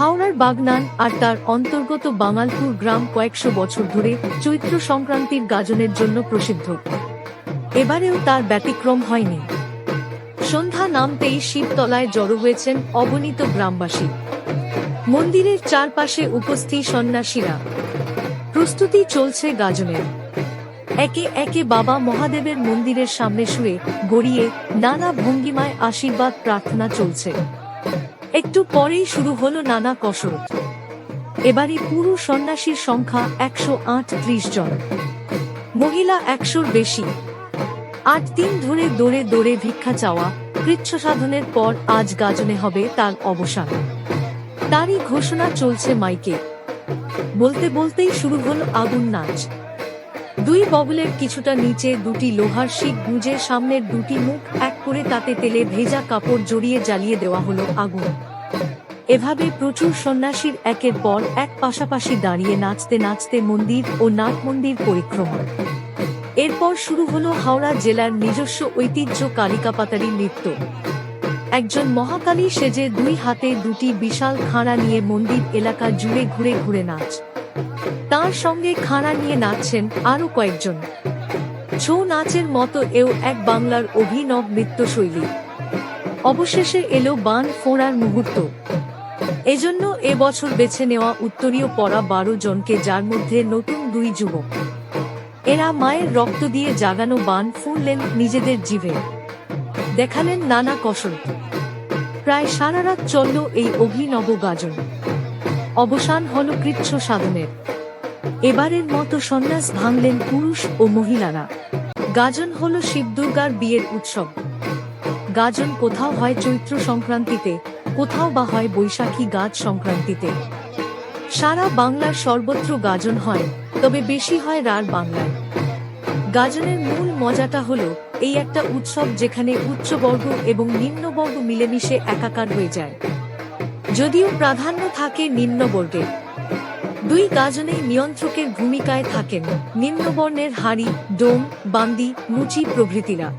হাওড়ার বাগনান আর তার অন্তর্গত বাঙালপুর গ্রাম কয়েকশো বছর ধরে চৈত্র সংক্রান্তির গাজনের জন্য প্রসিদ্ধ। এবারেও তার ব্যতিক্রম হয়নি। সন্ধ্যা নামতেই শিবতলায় জড়ো হয়েছেন অগণিত গ্রামবাসী। মন্দিরের চারপাশে উপস্থিত সন্ন্যাসীরা। প্রস্তুতি চলছে গাজনের। একে একে বাবা মহাদেবের মন্দিরের সামনে শুয়ে গড়িয়ে নানা ভঙ্গিমায় আশীর্বাদ প্রার্থনা চলছে। একটু পরেই শুরু হলো নানা কসরত। এবারে পুরো সন্ন্যাসীর সংখ্যা একশো ত্রিশ জন। মহিলা একশোর বেশি। আট দিন ধরে দৌড়ে দৌড়ে ভিক্ষা চাওয়া কৃচ্ছ সাধনের পর আজ গাজনে হবে তার অবসান। তারই ঘোষণা চলছে মাইকে। বলতে বলতেই শুরু হল আগুন নাচ। দুই বগলের কিছুটা নিচে দুটি লোহার শিক গুঁজে সামনের দুটি মুখ এক করে তাতে তেলে ভেজা কাপড় জড়িয়ে জ্বালিয়ে দেওয়া হলো আগুন। এভাবে প্রচুর সন্ন্যাসীর একের পর এক পাশাপাশি দাঁড়িয়ে নাচতে নাচতে মন্দির ও নাট মন্দির পরিক্রমা এরপর শুরু হলো হাওড়া জেলার নিজস্ব ঐতিহ্য কালিকাপাতারি নৃত্য। একজন মহাকালী সেজে দুই হাতে দুটি বিশাল খাঁড়া নিয়ে মন্দির এলাকা জুড়ে ঘুরে ঘুরে নাচ। তার সঙ্গে খাড়া নিয়ে নাচছেন আরও কয়েকজন। ছৌ নাচের মতো এও এক বাংলার অভিনব নৃত্যশৈলী। অবশেষে এলো বান ফোঁড়ার মুহূর্ত। এজন্য এবছর বেছে নেওয়া উত্তরীয় পড়া বারো জনকে যার মধ্যে নতুন দুই যুবক। এরা মায়ের রক্ত দিয়ে জাগানো বান ফুঁড়লেন নিজেদের জীবে। দেখালেন নানা কসরত। প্রায় সারা রাত চলল এই অভিনব গাজন। অবসান হল কৃচ্ছ সাধনের। এবারের মতো সন্ন্যাস ভাঙলেন পুরুষ ও মহিলারা। গাজন হল শিবদুর্গার বিয়ের উৎসব। গাজন কোথাও হয় চৈত্র সংক্রান্তিতে, কোথাও বা হয় বৈশাখী গাছ সংক্রান্তিতে। সারা বাংলার সর্বত্র গাজন হয়, তবে বেশি হয় রার বাংলায়। গাজনের মূল মজাটা হলো, এই একটা উৎসব যেখানে উচ্চবর্গ এবং নিম্নবর্গ মিলেমিশে একাকার হয়ে যায়। যদিও প্রাধান্য থাকে নিম্নবর্গের। দুই গাজনেই নিয়ন্ত্রকের ভূমিকায় থাকেন নিম্নবর্ণের হাড়ি, ডোম, বান্দি, মুচি প্রভৃতিরা।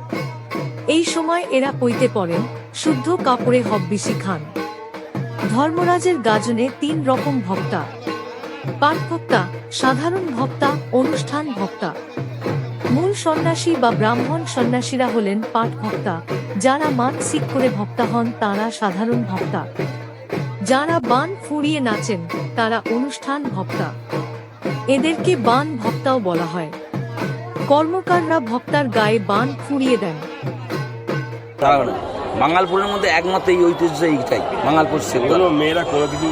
এই সময় এরা পইতে পড়েন শুদ্ধ কাপড়ে হব্বিসি খান। ধর্মরাজের গাজনে তিন রকম ভক্তা। পাঠ ভক্তা, সাধারণ ভক্তা, অনুষ্ঠান ভক্তা। মূল সন্ন্যাসী বা ব্রাহ্মণ সন্ন্যাসীরা হলেন পাঠ ভক্তা, যারা মানসিক করে ভক্তা হন, তারা সাধারণ ভক্তা। যারা বান ফুরিয়ে নাচেন তারা অনুষ্ঠান ভক্তা। এদেরকে বান ভক্তাও বলা হয়। কর্মকাররা ভক্তার গায়ে বান ফুরিয়ে দেন। বাঙালপুরের মধ্যে একমাত্র এই ঐতিহ্য এইটাই বাঙালপুর সেগুলো মেয়েরা কোনো কিছু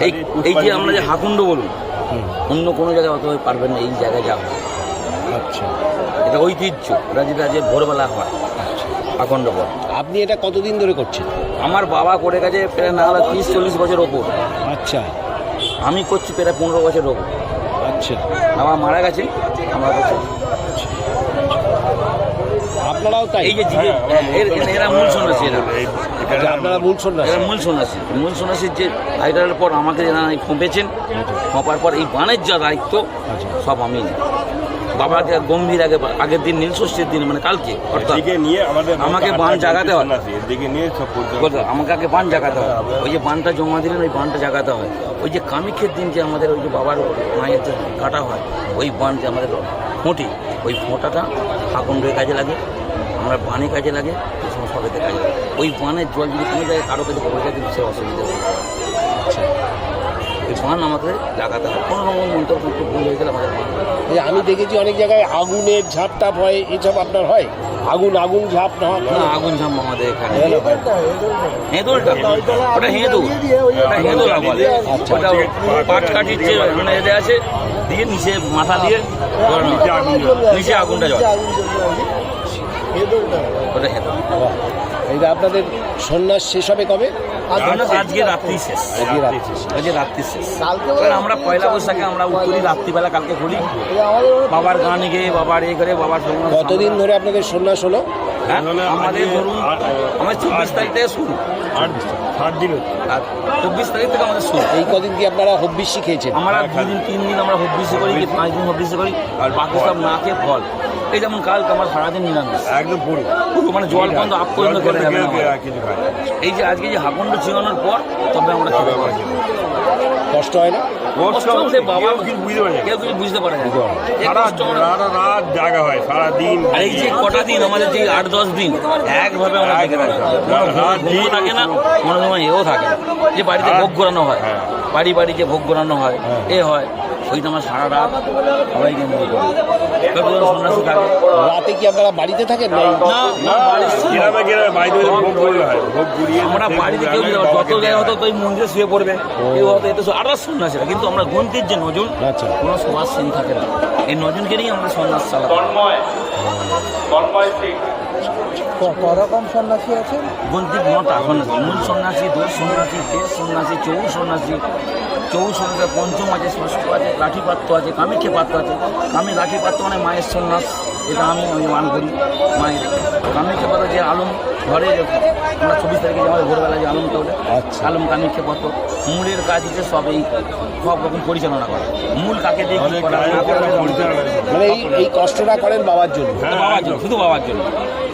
এই এই যে আমরা যে হাকুণ্ড বলুন অন্য কোনো জায়গায় অত পারবেন না এই জায়গায় যা আচ্ছা। এটা ঐতিহ্য ওরা যেটা যে ভোরবেলা হয়। আখণ্ড পর আপনি এটা কতদিন ধরে করছেন? আমার বাবা করে গেছে প্রায় না হলে তিরিশ চল্লিশ বছর ওপর। আচ্ছা। আমি করছি প্রায় পনেরো বছর ওপর। আচ্ছা। আমার মারা গেছে আমরা করছি। আপনারাও তাই? এই যে এর- এর- এরা মূল সন্ন্যাসী এরা। আচ্ছা, আপনারা মূল সন্ন্যাসী? এরা মূল সন্ন্যাসী। মূল সন্ন্যাসীর যে আইডারের পর আমাকে যারা ফোঁপেছেন ফোঁপার পর এই বানের যা দায়িত্ব আচ্ছা। সব আমি নিই। বাবাকে গম্ভীর আগে আগের দিন নীল ষষ্ঠীর দিন মানে কালকে অর্থাৎ নিয়ে আমাদের আমাকে বান জাগাতে হয়। এদিকে নিয়ে সব আমাকে আগে বান জাগাতে হয়। ওই যে বানটা জমা দিলেন ওই বানটা জাগাতে হয়। ওই যে কামিক্ষের দিন যে আমাদের ওই যে বাবার মায়ের যে কাটা হয় ওই বান যে আমাদের ফোঁটি ওই ফোঁটাটা আকণ্ডের কাজে লাগে আমরা বানে কাজে লাগে সবেতে কাজে লাগে। ওই বানের জল যদি কোনো জায়গায় কারও কাছে পড়ে যায় কিন্তু সে অসুবিধা হবে বান জাগাতে হয়। কোনো রকম ভুল হয়ে গেলে আমাদের বান আমি দেখেছি অনেক জায়গায় আগুনের ঝাপ টাপ হয় এসব আপনার হয়? আগুন আগুন ঝাপ না? হয় না আগুন ঝাম আমাদের এখানে। হেঁদুলটা ওটা হেঁদুল। ওটা হেঁদুল বলে ওটা পাট কাঠির যে মানে এতে আছে দিয়ে নিচে মাথা দিয়ে। নিচে আগুনটা জ্বলে ওটা হেঁদুল। এইটা আপনাদের সন্ন্যাস শেষ হবে কবে? আজকে রাত্রি শেষ। আজকে রাত্রি শেষ। আজকে রাত্রি শেষ। এবার আমরা পয়লা বৈশাখে আমরা উত্তরি রাত্রিবেলা কালকে করি বাবার গান গেয়ে বাবার এ করে বাবার কতদিন ধরে আপনাদের সন্ন্যাস হলো? হ্যাঁ? আমাদের ধরুন আমার চব্বিশ তারিখ থেকে শুরু। আট দিন চব্বিশ তারিখ থেকে আমাদের শুরু। এই কদিন কি আপনারা হব্বিস শিখেছেন আমরা দুদিন তিন দিন আমরা হব্বিসি করি পাঁচ দিন হব্বিসি করি। আর বাকি সব না খেয়ে ফল এই যেমন কালকে আমার সারাদিন নিরামিষ। একদম পুরো। পুরো মানে জল বন্ধ আপ পর্যন্ত করে যাবে। এই যে আজকে যে হাকুন্ড ছিঙানোর পর তবে আমরা কষ্ট হয় না? কষ্ট হচ্ছে বাবা কিছু বুঝতে পারে না। কেউ কিছু বুঝতে পারে না। সারা রাত জাগা হয় সারা দিন আর এই যে কটা দিন আমাদের যে আট দশ দিন একভাবে আমরা দেখে থাকি রাত ঘুমও থাকে না কোনো সময় এও থাকে না। যে বাড়িতে ভোগ ঘোরানো হয় হ্যাঁ। বাড়ি বাড়ি যে ভোগ ঘোরানো হয়। এ হয়। আমার সারা রাত সবাইকে করি সন্ন্যাসী থাকে রাতে কি আপনারা বাড়িতে থাকেন? না না না বাড়ির সঙ্গে- গ্রামে গ্রামে বাড়িতে ভোগ হয় ভোগ আমরা বাড়িতে কেউ যত তো মন্দিরে শুয়ে পড়বে। কেউ হয়তো এতে আরও সন্ন্যাসীরা কিন্তু আমরা গ্রন্থির যে নজন আচ্ছা। কোনো সমাজ সিন থাকে না। এই নজনকে নিয়ে আমরা সন্ন্যাস করকম সন্ন্যাসী আছে গ্রন্থি নটা সন্ন্যাসী মূল সন্ন্যাসী দোষ সন্ন্যাসী তেজ সন্ন্যাসী চৌ সন্ন্যাসী। চৌ সন্ন্যাসী পঞ্চম আছে ষষ্ঠ আছে লাঠিপাত্র আছে কামিক্ষে পাত্র আছে। কামি লাঠিপাত্র মানে মায়ের সন্ন্যাস এটা আমি আমি মান করি মায়ের। কামিক্ষে পাত্র যে আলম ঘরে আমরা চব্বিশ তারিখে যে আমাদের ভোরবেলা যে আলমটা ওটা আচ্ছা। আলম কামিক্ষে পাত্র। মূলের কাজ হচ্ছে সব এই সব রকম পরিচালনা করে। মূল কাকে দিয়ে। মানে এই কষ্টটা করেন বাবার জন্য? হ্যাঁ, বাবার জন্য শুধু বাবার জন্য।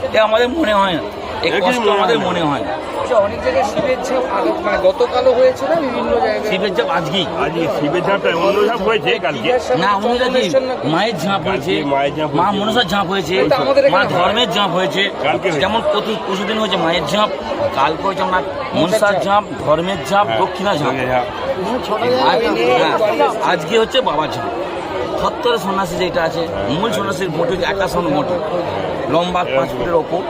এটা আমাদের মনে হয় না। এই কষ্ট আমাদের মনে হয় না। আচ্ছা, অনেক জায়গায় শিবের ঝাপ আগে মানে গতকালও হয়েছে না বিভিন্ন জায়গায়। শিবের চাপ আজকেই। আজকে শিবের ঝাপটা অন্য ঝাপ হয়েছে কালকে। না চন্দ্রমেশ্বর নাকি? মায়ের ঝাঁপ হয়েছে। মায়ের ঝাঁপ মা মনসার ঝাঁপ হয়েছে। মা ধর্মের ঝাঁপ হয়েছে। যেমন প্রতি পরশুদিন হয়েছে মায়ের ঝাঁপ কালকে হয়েছে আপনার মনসার ঝাঁপ ধর্মের ঝাঁপ হ্যাঁ, দক্ষিণা ঝাঁপ। ঝাঁপ। হ্যাঁ, আজকে হচ্ছে বাবার ঝাঁপ। সত্তর সন্ন্যাসী যেটা আছে মূল সন্ন্যাসীর মোটে একাশন মোটে। লম্বা পাঁচ ফুটের ওপর।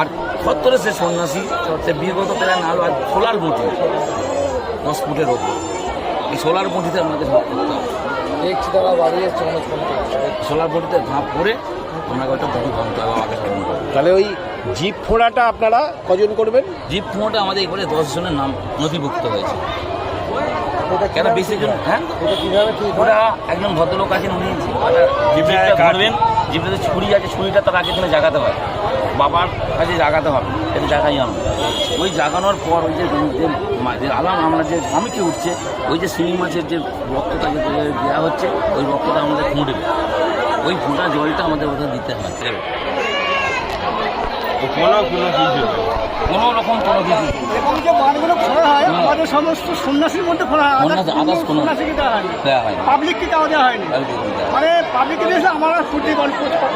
আর সত্তরের সে সন্ন্যাসী সে বিগত প্রায় নালো আর সোলার মুঠি দশ ফুটের ওপর। এই সোলার মুঠিতে আমাদের ঝাঁপ করতে হবে। দেখছি তারা বাড়ি এসছে। সোলার মুঠিতে ঝাঁপ করে ওনাকে ওইটা দুটো ভাঙতে হবে আমাকে তাহলে ওই জিপ ফোড়াটা আপনারা কজন করবেন? জিপ ফোঁটা আমাদের এবারে দশ জনের নাম নথিভুক্ত হয়েছে। কেন বেশি জন হ্যাঁ? এটা কীভাবে ঠিক? ওরা একজন ভদ্রলোক আছেন উনি জিপটা ধরবেন ছুরি আছে, ছুরিটা তার আগে এখানে জাগাতে হয় বাবার কাছে জাগাতে হবে এটা জাগাই আমরা ওই জাগানোর পর ওই যে আলাম আমরা যে কমিটি উঠছে, ওই যে শিঙি মাছের যে রক্তটা যে দেওয়া হচ্ছে, ওই রক্তটা আমাদের ফুঁড়বে ওই ফোঁটা জলটা আমাদের ওদের দিতে হয় কোনো কোনো কিছু। কোনো রকম কোনো কিছু এখন যে হয় আমাদের সমস্ত সন্ন্যাসীর মধ্যে ফোড়া হয়। সন্ন্যাসী, কোনো- সন্ন্যাসীকে দেওয়া হয়নি? দেওয়া হয় না। পাবলিককে দেওয়া দেওয়া হয়নি? কালকে দিতে হয়। মানে পাবলিককে দিয়েছে আমরা ফুটি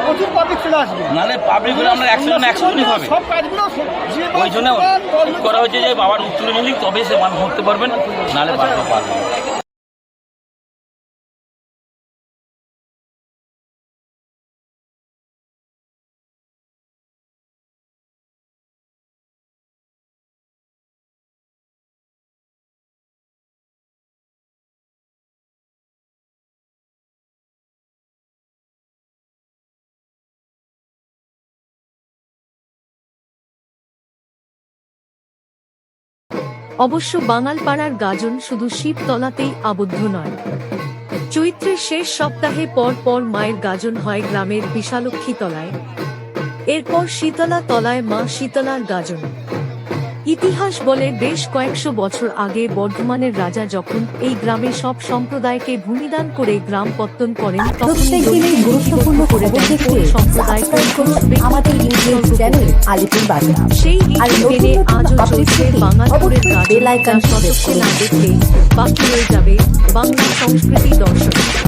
প্রচুর পাবলিক চলে আসবে। নাহলে পাবলিক হলে আমরা একশো জন একশো জনই হবে। সব কাজগুলো ওই জন্য করা হয়েছে যে বাবার উত্তরে নিলি তবে সে মান করতে পারবেন নাহলে পারবে অবশ্য বাঙালপাড়ার গাজন শুধু শিবতলাতেই আবদ্ধ নয়। চৈত্রের শেষ সপ্তাহে পর পর মায়ের গাজন হয় গ্রামের বিশালক্ষী তলায়। এরপর শীতলা তলায় মা শীতলার গাজন। ইতিহাস বলে বেশ কয়েকশো বছর আগে বর্ধমানের রাজা যখন এই গ্রামে সব সম্প্রদায়কে ভূমিদান করে গ্রাম পত্তন করেন সেই নতুন আজও চলছে বাঙালপুরের। না দেখলে বাকি যাবে বাংলা সংস্কৃতি দর্শন।